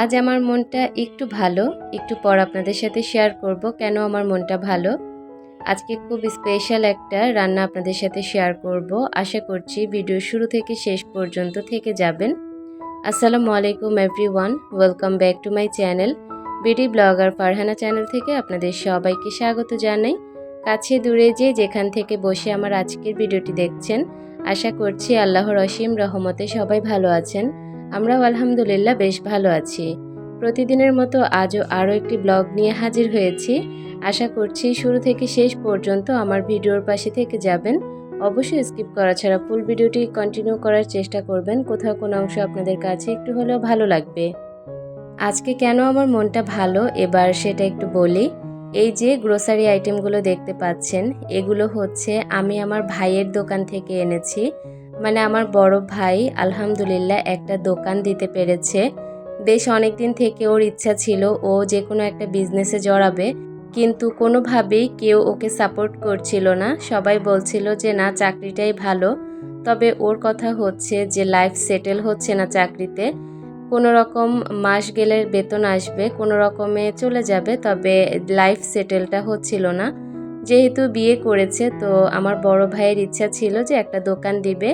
আজ আমার মনটা একটু ভালো, একটু পর আপনাদের সাথে শেয়ার করব কেন আমার মনটা ভালো। আজকে খুব স্পেশাল একটা রান্না আপনাদের সাথে শেয়ার করব। আশা করছি ভিডিও শুরু থেকে শেষ পর্যন্ত থেকে যাবেন। আসসালামু আলাইকুম everyone welcome back to my channel BD blogger Farhana channel থেকে আপনাদের সবাইকে স্বাগত জানাই। কাছে দূরে যে যেখান থেকে বসে আমার আজকের ভিডিওটি দেখছেন, আশা করছি আল্লাহর অসীম রহমতে সবাই ভালো আছেন। আমরাও আলহামদুলিল্লাহ বেশ ভালো আছি। প্রতিদিনের মতো আজও আরও একটি ব্লগ নিয়ে হাজির হয়েছি। আশা করছি শুরু থেকে শেষ পর্যন্ত আমার ভিডিওর পাশে থেকে যাবেন। অবশ্যই স্কিপ করা ছাড়া ফুল ভিডিওটি কন্টিনিউ করার চেষ্টা করবেন। কোথাও কোনো অংশ আপনাদের কাছে একটু হলেও ভালো লাগবে। আজকে কেন আমার মনটা ভালো? এবার সেটা একটু বলি। এই যে গ্রোসারি আইটেমগুলো দেখতে পাচ্ছেন, এগুলো হচ্ছে আমি আমার ভাইয়ের দোকান থেকে এনেছি। মানে আমার বড় ভাই আলহামদুলিল্লাহ একটা দোকান দিতে পেরেছে। বেশ অনেক দিন থেকে ওর ইচ্ছা ছিল ও যে কোনো একটা বিজনেসে জড়াবে, কিন্তু কোনোভাবেই কেউ ওকে সাপোর্ট করছিল না। সবাই বলছিল যে, না, চাকরিটাই ভালো। তবে ওর কথা হচ্ছে যে লাইফ সেটেল হচ্ছে না চাকরিতে। কোনো রকম মাস গেলে বেতন আসবে, কোনো রকমে চলে যাবে, তবে লাইফ সেটেলটা হচ্ছিল না। যেহেতু বিয়ে করেছে, তো আমার বড় ভাইয়ের ইচ্ছা ছিল যে একটা দোকান দিবে।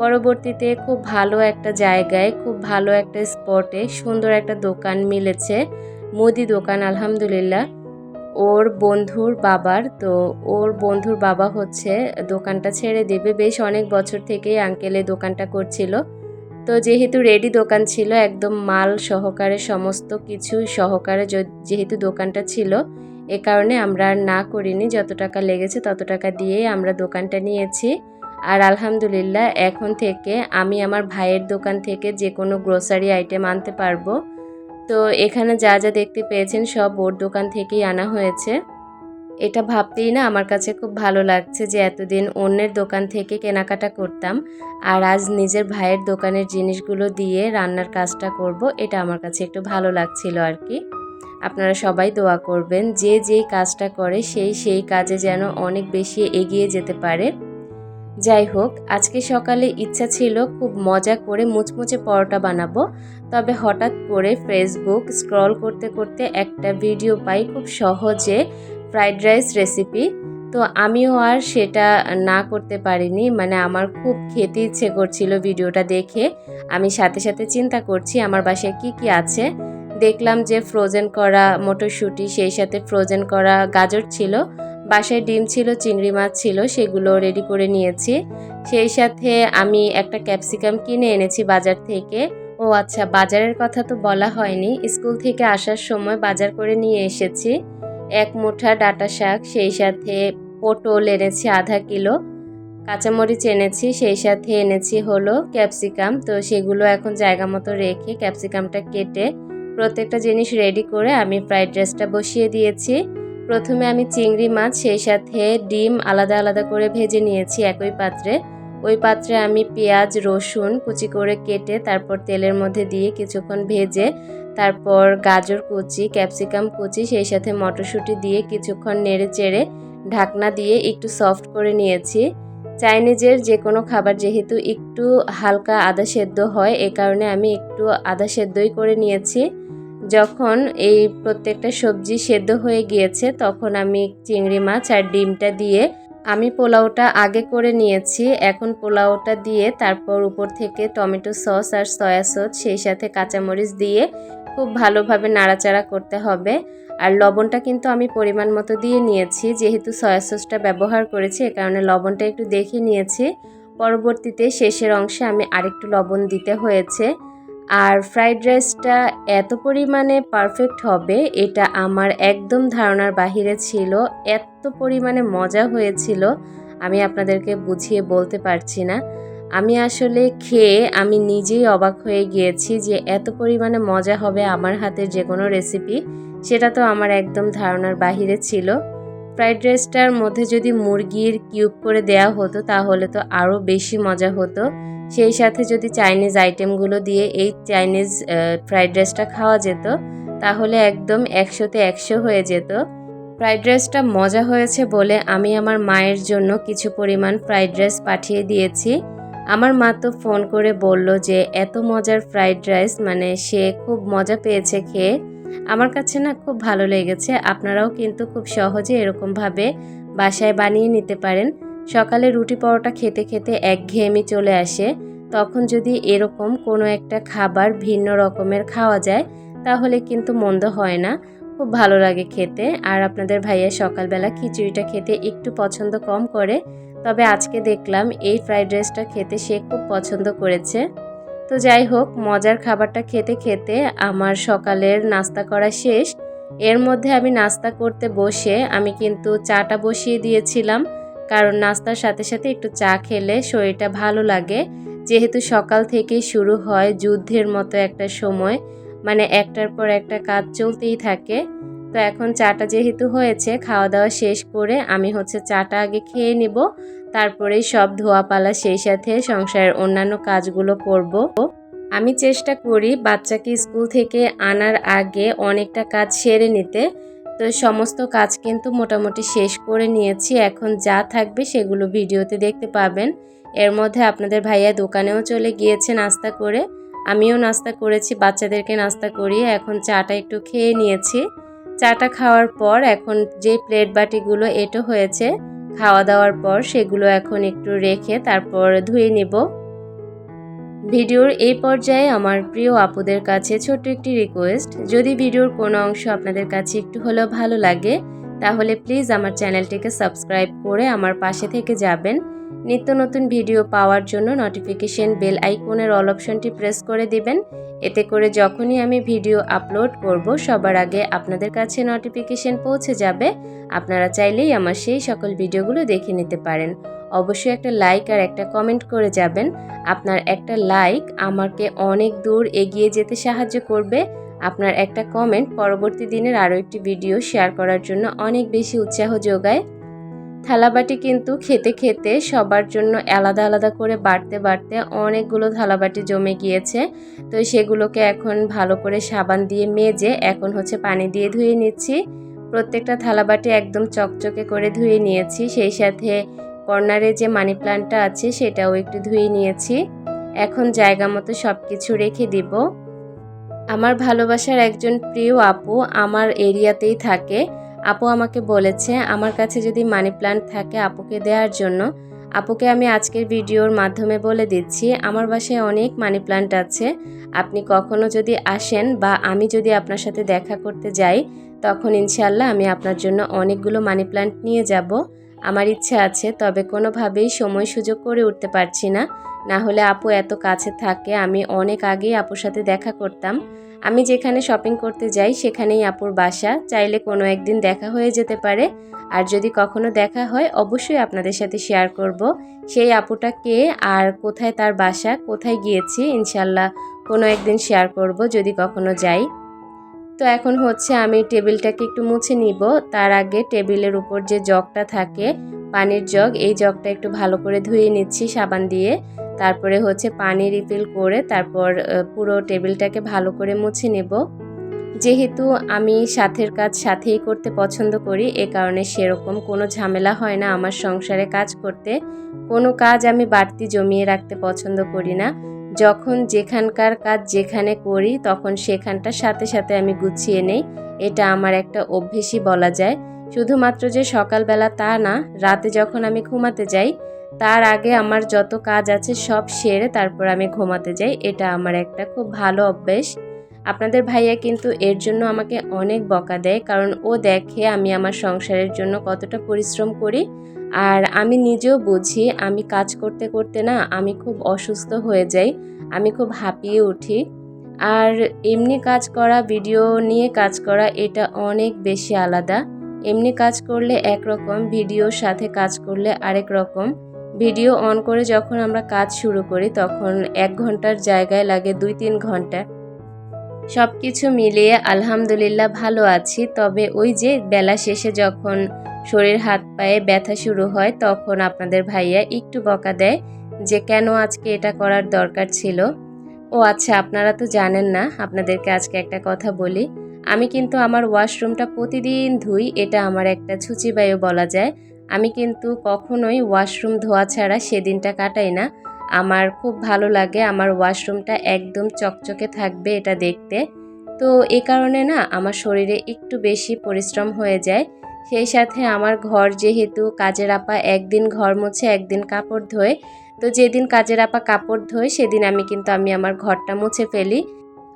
পরবর্তীতে খুব ভালো একটা জায়গায়, খুব ভালো একটা স্পটে সুন্দর একটা দোকান মিলেছে, মুদি দোকান, আলহামদুলিল্লাহ। ওর বন্ধুর বাবার, তো ওর বন্ধুর বাবা হচ্ছে দোকানটা ছেড়ে দেবে। বেশ অনেক বছর থেকেই আঙ্কেলে দোকানটা করছিল। তো যেহেতু রেডি দোকান ছিল, একদম মাল সহকারে, সমস্ত কিছু সহকারে যেহেতু দোকানটা ছিল এ কারণে আমরা আর না করিনি, যত টাকা লেগেছে তত টাকা দিয়েই আমরা দোকানটা নিয়েছি। আর আলহামদুলিল্লাহ এখন থেকে আমি আমার ভাইয়ের দোকান থেকে যে কোনো গ্রোসারি আইটেম আনতে পারব। তো এখানে যা যা দেখতে পেয়েছেন সব ওর দোকান থেকেই আনা হয়েছে। এটা ভাবতেই না আমার কাছে খুব ভালো লাগছে যে এতদিন অন্যের দোকান থেকে কেনাকাটা করতাম আর আজ নিজের ভাইয়ের দোকানের জিনিসগুলো দিয়ে রান্নার কাজটা করব, এটা আমার কাছে একটু ভালো লাগছিল আর কি। আপনারা সবাই দোয়া করবেন, যে যেই কাজটা করে সেই সেই কাজে যেন অনেক বেশি এগিয়ে যেতে পারে। যাই হোক, আজকে সকালে ইচ্ছা ছিল খুব মজা করে মুচমুচে পরোটা বানাবো, তবে হঠাৎ করে ফেসবুক স্ক্রল করতে করতে একটা ভিডিও পাই খুব সহজে ফ্রাইড রাইস রেসিপি তো আমিও আর সেটা না করতে পারিনি মানে আমার খুব খেতে ইচ্ছে করছিল ভিডিওটা দেখে। আমি সাথে সাথে চিন্তা করছি, আমার বাসায় কি কি আছে? দেখলাম যে ফ্রোজেন করা মটরশুঁটি, সেই সাথে ফ্রোজেন করা গাজর ছিল। বাসায় ডিম ছিল, চিংড়ি মাছ ছিল, সেগুলো রেডি করে নিয়েছি। সেই সাথে আমি একটা ক্যাপসিকাম কিনে এনেছি বাজার থেকে। ও আচ্ছা বাজারের কথা তো বলা হয়নি। স্কুল থেকে আসার সময় বাজার করে নিয়ে এসেছি। এক মুঠা ডাটা শাক, সেই সাথে পটল এনেছি আধা কিলো। কাঁচামরিচ এনেছি, সেই সাথে এনেছি হলো ক্যাপসিকাম তো সেগুলো এখন জায়গা মতো রেখে ক্যাপসিকামটা কেটে প্রত্যেকটা জিনিস রেডি করে আমি ফ্রাইড রাইসটা বসিয়ে দিয়েছি। প্রথমে আমি চিংড়ি মাছ, সেই সাথে ডিম আলাদা আলাদা করে ভেজে নিয়েছি একই পাত্রে। ওই পাত্রে আমি পেঁয়াজ, রসুন কুচি করে কেটে তারপর তেলের মধ্যে দিয়ে কিছুক্ষণ ভেজে তারপর গাজর কুচি, ক্যাপসিকাম কুচি, সেই সাথে মটরশুঁটি দিয়ে কিছুক্ষণ নেড়ে চেড়ে ঢাকনা দিয়ে একটু সফট করে নিয়েছি। চাইনিজের যে কোনো খাবার যেহেতু একটু হালকা আদা সেদ্ধ হয়, এ কারণে আমি একটু আদা সেদ্ধই করে নিয়েছি। যখন এই প্রত্যেকটা সবজি সেদ্ধ হয়ে গিয়েছে, তখন আমি চিংড়ি মাছ আর ডিমটা দিয়ে আমি পোলাওটা আগে করে নিয়েছি। এখন পোলাওটা দিয়ে তারপর উপর থেকে টমেটো সস আর সয়া সস, সেই সাথে কাঁচামরিচ দিয়ে খুব ভালোভাবে নাড়াচাড়া করতে হবে। আর লবণটা কিন্তু আমি পরিমাণ মতো দিয়ে নিয়েছি, যেহেতু সয়া সসটা ব্যবহার করেছি, এ কারণে লবণটা একটু দেখে নিয়েছি। পরবর্তীতে শেষের অংশে আমি আরেকটু লবণ দিতে হয়েছে। আর ফ্রাইড রাইসটা এত পরিমাণে পারফেক্ট হবে, এটা আমার একদম ধারণার বাহিরে ছিল, এত পরিমাণে মজা হয়েছিল, আমি আপনাদেরকে বুঝিয়ে বলতে পারছি না। আমি আসলে খেয়ে আমি নিজেই অবাক হয়ে গিয়েছি যে এত পরিমাণে মজা হবে আমার হাতের যে কোনো রেসিপি, সেটা তো আমার একদম ধারণার বাহিরে ছিল। ফ্রাইড রাইসটার মধ্যে যদি মুরগির কিউব করে দেয়া হতো, তাহলে তো আরও বেশি মজা হতো। সেই সাথে যদি চাইনিজ আইটেমগুলো দিয়ে এই চাইনিজ ফ্রাইড রাইসটা খাওয়া যেত, তাহলে একদম একশোতে একশো হয়ে যেত। ফ্রাইড রাইসটা মজা হয়েছে বলে আমি আমার মায়ের জন্য কিছু পরিমাণ ফ্রাইড রাইস পাঠিয়ে দিয়েছি। আমার মা তো ফোন করে বলল যে, এত মজার ফ্রাইড রাইস মানে সে খুব মজা পেয়েছে খেয়ে। আমার কাছে না খুব ভালো লেগেছে, আপনারাও কিন্তু খুব সহজে এরকমভাবে বাসায় বানিয়ে নিতে পারেন। সকালে রুটি পরোটা খেতে খেতে একঘেয়েমি চলে আসে। তখন যদি এরকম কোনো একটা খাবার ভিন্ন রকমের খাওয়া যায়, তাহলে কিন্তু মন্দ হয় না। খুব ভালো লাগে খেতে। আর আপনাদের ভাইয়া সকালবেলা খিচুড়িটা খেতে একটু পছন্দ কম করে। তবে আজকে দেখলাম এই ফ্রাইড রাইসটা খেতে সে খুব পছন্দ করেছে। তো যাই হোক, মজার খাবারটা খেতে খেতে আমার সকালের নাস্তা করা শেষ। এর মধ্যে আমি নাস্তা করতে বসে আমি কিন্তু চাটা বসিয়ে দিয়েছিলাম। কারণ নাস্তার সাথে সাথে একটু চা খেলে শরীরটা ভালো লাগে। যেহেতু সকাল থেকেই শুরু হয় যুদ্ধের মতো একটা সময় মানে একটার পর একটা কাজ চলতেই থাকে। তো এখন চাটা যেহেতু হয়েছে খাওয়া দাওয়া শেষ করে আমি হচ্ছে চাটা আগে খেয়ে নিব, তারপরেই সব ধোয়াপালা সেই সাথে সংসারের অন্যান্য কাজগুলো করব। আমি চেষ্টা করি বাচ্চাকে স্কুল থেকে আনার আগে অনেকটা কাজ সেরে নিতে। তো সমস্ত কাজ কিন্তু মোটামুটি শেষ করে নিয়েছি। এখন যা থাকবে সেগুলো ভিডিওতে দেখতে পাবেন। এর মধ্যে আপনাদের ভাইয়া দোকানেও চলে গিয়েছে নাস্তা করে। আমিও নাস্তা করেছি, বাচ্চাদেরকে নাস্তা করিয়ে এখন চাটা একটু খেয়ে নিয়েছি। চাটা খাওয়ার পর এখন যে প্লেট বাটিগুলো এটো হয়েছে খাওয়া দাওয়ার পর সেগুলো এখন একটু রেখে তারপর ধুয়ে নিব। ভিডিওর এই পর্যায়ে আমার প্রিয় আপুদের কাছে ছোট্ট একটি রিকোয়েস্ট যদি ভিডিওর কোনো অংশ আপনাদের কাছে একটু হলেও ভালো লাগে, তাহলে প্লিজ আমার চ্যানেলটিকে সাবস্ক্রাইব করে আমার পাশে থেকে যাবেন। নিত্য নতুন ভিডিও পাওয়ার জন্য নোটিফিকেশন বেল আইকনের অল অপশনটি প্রেস করে দিবেন। এতে করে যখনই আমি ভিডিও আপলোড করব, সবার আগে আপনাদের কাছে নোটিফিকেশন পৌঁছে যাবে। আপনারা চাইলেই আমার সেই সকল ভিডিওগুলো দেখে নিতে পারেন। অবশ্যই একটা লাইক আর একটা কমেন্ট করে যাবেন। আপনার একটা লাইক আমাকে অনেক দূর এগিয়ে যেতে সাহায্য করবে। আপনার একটা কমেন্ট পরবর্তী দিনের আরও একটি ভিডিও শেয়ার করার জন্য অনেক বেশি উৎসাহ যোগায়। থালাবাটি কিন্তু খেতে খেতে সবার জন্য আলাদা আলাদা করে বাড়তে বাড়তে অনেকগুলো থালাবাটি জমে গিয়েছে। তো সেগুলোকে এখন ভালো করে সাবান দিয়ে মেজে এখন হচ্ছে পানি দিয়ে ধুয়ে নিচ্ছি। প্রত্যেকটা থালাবাটি একদম চকচকে করে ধুয়ে নিয়েছি। সেই সাথে কর্নারে যে মানি প্লান্টটা আছে সেটাও একটু ধুয়ে নিয়েছি। এখন জায়গা মতো সব কিছু রেখে দিব। আমার ভালোবাসার একজন প্রিয় আপু আমার এরিয়াতেই থাকে। আপু আমাকে বলেছে, আমার কাছে যদি মানি প্লান্ট থাকে আপুকে দেওয়ার জন্য। আপুকে আমি আজকের ভিডিওর মাধ্যমে বলে দিচ্ছি, আমার বাসায় অনেক মানি প্লান্ট আছে। আপনি কখনো যদি আসেন বা আমি যদি আপনার সাথে দেখা করতে যাই, তখন ইনশাল্লাহ আমি আপনার জন্য অনেকগুলো মানি প্লান্ট নিয়ে যাব। আমার ইচ্ছে আছে, তবে কোনোভাবেই সময় সুযোগ করে উঠতে পারছি না। না হলে আপু এত কাছে থাকে, আমি অনেক আগেই আপুর সাথে দেখা করতাম। আমি যেখানে শপিং করতে যাই, সেখানেই আপুর বাসা। চাইলে কোনো একদিন দেখা হয়ে যেতে পারে। আর যদি কখনো দেখা হয়, অবশ্যই আপনাদের সাথে শেয়ার করব। সেই আপুটা কে আর কোথায় তার বাসা, কোথায় গিয়েছি, ইনশাল্লাহ কোনো একদিন শেয়ার করব, যদি কখনো যাই। তো এখন হচ্ছে আমি টেবিলটাকে একটু মুছে নিব। তার আগে টেবিলের উপর যে জগটা থাকে, পানির জগ, এই জগটা একটু ভালো করে ধুয়ে নিচ্ছি সাবান দিয়ে। তারপরে হচ্ছে পানি রিফিল করে তারপর পুরো টেবিলটাকে ভালো করে মুছে নেব। যেহেতু আমি সাথের কাজ সাথেই করতে পছন্দ করি, এ কারণে সেরকম কোনো ঝামেলা হয় না আমার সংসারে কাজ করতে। কোনো কাজ আমি বাড়তি জমিয়ে রাখতে পছন্দ করি না। যখন যেখানকার কাজ যেখানে করি, তখন সেখানটার সাথে সাথে আমি গুছিয়ে নেই। এটা আমার একটা অভ্যেসই বলা যায়। শুধুমাত্র যে সকালবেলা তা না, রাতে যখন আমি ঘুমাতে যাই, তার আগে আমার যত কাজ আছে সব সেরে তারপর আমি ঘুমাতে যাই। এটা আমার একটা খুব ভালো অভ্যেস। আপনাদের ভাইয়া কিন্তু এর জন্য আমাকে অনেক বকা দেয়, কারণ ও দেখে আমি আমার সংসারের জন্য কতটা পরিশ্রম করি। আর আমি নিজেও বুঝি আমি কাজ করতে করতে না আমি খুব অসুস্থ হয়ে যাই, আমি খুব হাঁপিয়ে উঠি। আর এমনি কাজ করা ভিডিও নিয়ে কাজ করা, এটা অনেক বেশি আলাদা। এমনি কাজ করলে একরকম ভিডিওর সাথে কাজ করলে আরেক রকম। ভিডিও অন করে যখন আমরা কাজ শুরু করি, তখন এক ঘণ্টার জায়গায় লাগে দুই তিন ঘণ্টা। সব কিছু মিলিয়ে আলহামদুলিল্লাহ ভালো আছি। তবে ওই যে বেলা শেষে যখন শরীর, হাত, পায়ে ব্যথা শুরু হয়, তখন আপনাদের ভাইয়া একটু বকা দেয় যে, কেন আজকে এটা করার দরকার ছিল? ও আচ্ছা আপনারা তো জানেন না, আপনাদেরকে আজকে একটা কথা বলি। আমি কিন্তু আমার ওয়াশরুমটা প্রতিদিন ধুই, এটা আমার একটা ছুচিবায়ু বলা যায়। আমি কিন্তু কখনোই ওয়াশরুম ধোয়া ছাড়া সেদিনটা কাটাই না। আমার খুব ভালো লাগে, আমার ওয়াশরুমটা একদম চকচকে থাকবে এটা দেখতে। তো এ কারণে না, আমার শরীরে একটু বেশি পরিশ্রম হয়ে যায়। সেই সাথে আমার ঘর যেহেতু কাজের আপা একদিন ঘর মুছে, একদিন কাপড় ধোয়, তো যেদিন কাজের আপা কাপড় ধোয়, সেদিন আমি কিন্তু আমি আমার ঘরটা মুছে ফেলি।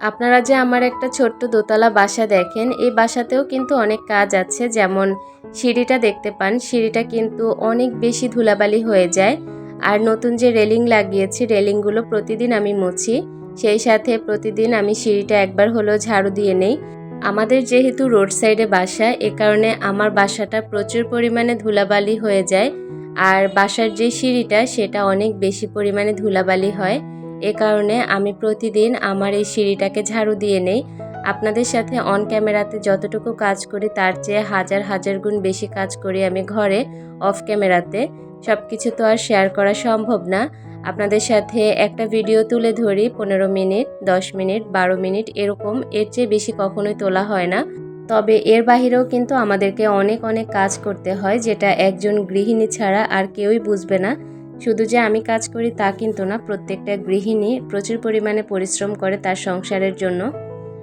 আপনারা যে আমার একটা ছোট্ট দোতলা বাসা দেখেন, এই বাসাতেও কিন্তু অনেক কাজ আছে, যেমন সিঁড়িটা দেখতে পান, সিঁড়িটা কিন্তু অনেক বেশি ধুলাবালি হয়ে যায়। আর নতুন যে রেলিং লাগিয়েছি, রেলিংগুলো প্রতিদিন আমি মুছি, সেই সাথে প্রতিদিন আমি সিঁড়িটা একবার হলেও ঝাড়ু দিয়ে নেই। আমাদের যেহেতু রোড সাইডে বাসা, এ কারণে আমার বাসাটা প্রচুর পরিমাণে ধুলাবালি হয়ে যায়। আর বাসার যে সিঁড়িটা, সেটা অনেক বেশি পরিমাণে ধুলাবালি হয়। এ কারণে আমি প্রতিদিন আমার এই সিঁড়িটাকে ঝাড়ু দিয়ে নেই। আপনাদের সাথে অন ক্যামেরাতে যতটুকু কাজ করি, তার চেয়ে হাজার হাজার গুণ বেশি কাজ করি আমি ঘরে অফ ক্যামেরাতে সব কিছু তো আর শেয়ার করা সম্ভব না। আপনাদের সাথে একটা ভিডিও তুলে ধরি, পনেরো মিনিট, দশ মিনিট, বারো মিনিট, এরকম। এর চেয়ে বেশি কখনোই তোলা হয় না। তবে এর বাহিরেও কিন্তু আমাদেরকে অনেক অনেক কাজ করতে হয়, যেটা একজন গৃহিণী ছাড়া আর কেউই বুঝবে না। শুধু যে আমি কাজ করি তা কিন্তু না, প্রত্যেকটা গৃহিণী প্রচুর পরিমাণে পরিশ্রম করে তার সংসারের জন্য।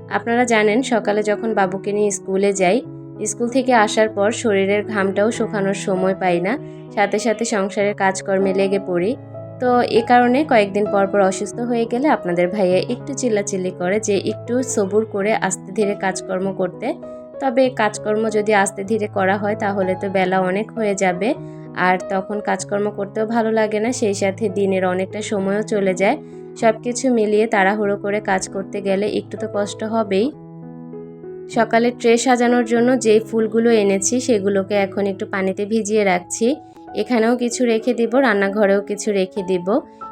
আপনারা জানেন, সকালে যখন বাবুকে নিয়ে স্কুলে যাই, স্কুল থেকে আসার পর শরীরের ঘামটাও শুকানোর সময় পাই না। সাথে সাথে সংসারের কাজকর্মে লেগে পড়ি। তো এ কারণে কয়েকদিন পর পর অসুস্থ হয়ে গেলে আপনাদের ভাইয়া একটু চিল্লাচিল্লি করে যে একটু সবুর করে আস্তে ধীরে কাজকর্ম করতে। তবে কাজকর্ম যদি আস্তে ধীরে করা হয় তাহলে তো বেলা অনেক হয়ে যাবে। আর তখন কাজকর্ম করতেও ভালো লাগে না, সেই সাথে দিনের অনেকটা সময়ও চলে যায়। সব কিছু মিলিয়ে তাড়াহুড়ো করে কাজ করতে গেলে একটু তো কষ্ট হবেই। সকালে ট্রে সাজানোর জন্য যেই ফুলগুলো এনেছি সেগুলোকে এখন একটু পানিতে ভিজিয়ে রাখছি। এখানেও কিছু রেখে দিব, রান্নাঘরেও কিছু রেখে দিব।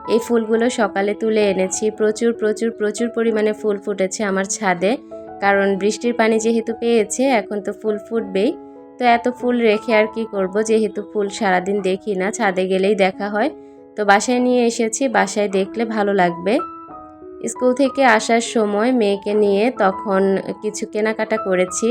এই ফুলগুলো সকালে তুলে এনেছি। প্রচুর প্রচুর প্রচুর পরিমাণে ফুল ফুটেছে আমার ছাদে। কারণ বৃষ্টির পানি যেহেতু পেয়েছে, এখন তো ফুল ফুটবেই। তো এত ফুল রেখে আর কি করব? যেহেতু ফুল সারাদিন দেখি না, ছাদে গেলেই দেখা হয়। তো বাসায় নিয়ে এসেছি, বাসায় দেখলে ভালো লাগবে। স্কুল থেকে আসার সময় মেয়েকে নিয়ে তখন কিছু কেনাকাটা করেছি।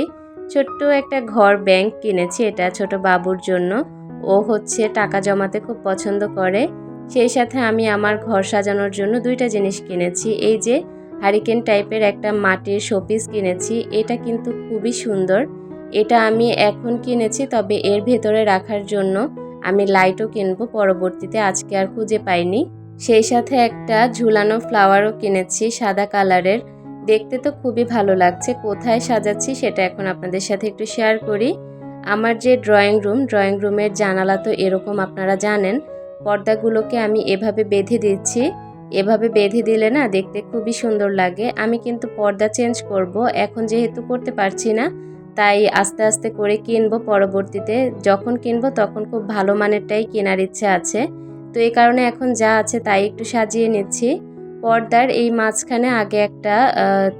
ছোট্ট একটা ঘর ব্যাংক কিনেছি, এটা ছোট বাবুর জন্য। ও হচ্ছে টাকা জমাতে খুব পছন্দ করে। সেই সাথে আমি আমার ঘর সাজানোর জন্য দুইটা জিনিস কিনেছি। এই যে হারিকেন টাইপের একটা মাটির শোপিস কিনেছি, এটা কিন্তু খুবই সুন্দর। এটা আমি এখন কিনেছি, তবে এর ভেতরে রাখার জন্য আমি লাইটও কিনবো, পরবর্তীতে আজকে আর খুঁজে পাইনি। সেই সাথে একটা ঝুলানো ফ্লাওয়ারও কিনেছি, সাদা কালারের। দেখতে তো খুবই ভালো লাগছে, কোথায় সাজাচ্ছি সেটা এখন আপনাদের সাথে একটু শেয়ার করি। আমার যে ড্রয়িং রুম, ড্রয়িং রুমের জানালা তো এরকম, আপনারা জানেন। পর্দাগুলোকে আমি এভাবে বেঁধে দিচ্ছি। এভাবে বেঁধে দিলে না দেখতে খুবই সুন্দর লাগে। আমি কিন্তু পর্দা চেঞ্জ করব, এখন যেহেতু করতে পারছি না, তাই আস্তে আস্তে করে কিনবো পরবর্তীতে। যখন কিনবো তখন খুব ভালো মানেরটাই কেনার ইচ্ছে আছে। তো এই কারণে এখন যা আছে তাই একটু সাজিয়ে নিচ্ছি। পর্দার এই মাঝখানে আগে একটা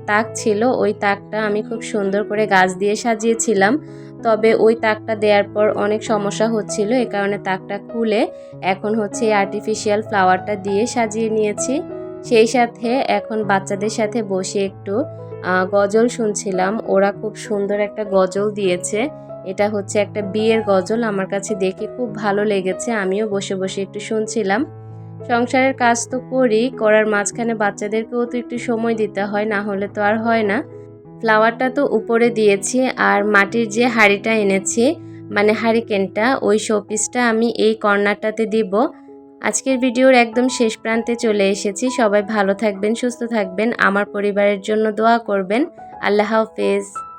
তাক ছিল। ওই তাকটা আমি খুব সুন্দর করে গাছ দিয়ে সাজিয়েছিলাম। তবে ওই তাকটা দেওয়ার পর অনেক সমস্যা হচ্ছিল, এ কারণে তাকটা খুলে এখন হচ্ছে আর্টিফিশিয়াল ফ্লাওয়ারটা দিয়ে সাজিয়ে নিয়েছি। সেই সাথে এখন বাচ্চাদের সাথে বসে একটু গজল শুনছিলাম। ওরা খুব সুন্দর একটা গজল দিয়েছে। এটা হচ্ছে একটা বিয়ের গজল, আমার কাছে দেখে খুব ভালো লেগেছে, আমিও বসে বসে একটু শুনছিলাম। সংসারের কাজ তো করি, করার মাঝখানে বাচ্চাদেরকেও তো একটু সময় দিতে হয়, না হলে তো আর হয় না। ফ্লাওয়ারটা তো উপরে দিয়েছি আর মাটির যে হাড়িটা এনেছি মানে হারিকেনটা, ওই শোপিসটা আমি এই কর্নারটাতে দিব। আজকের ভিডিওর একদম শেষ প্রান্তে চলে এসেছি। সবাই ভালো থাকবেন, সুস্থ থাকবেন। আমার পরিবারের জন্য দোয়া করবেন। আল্লাহ হাফেজ।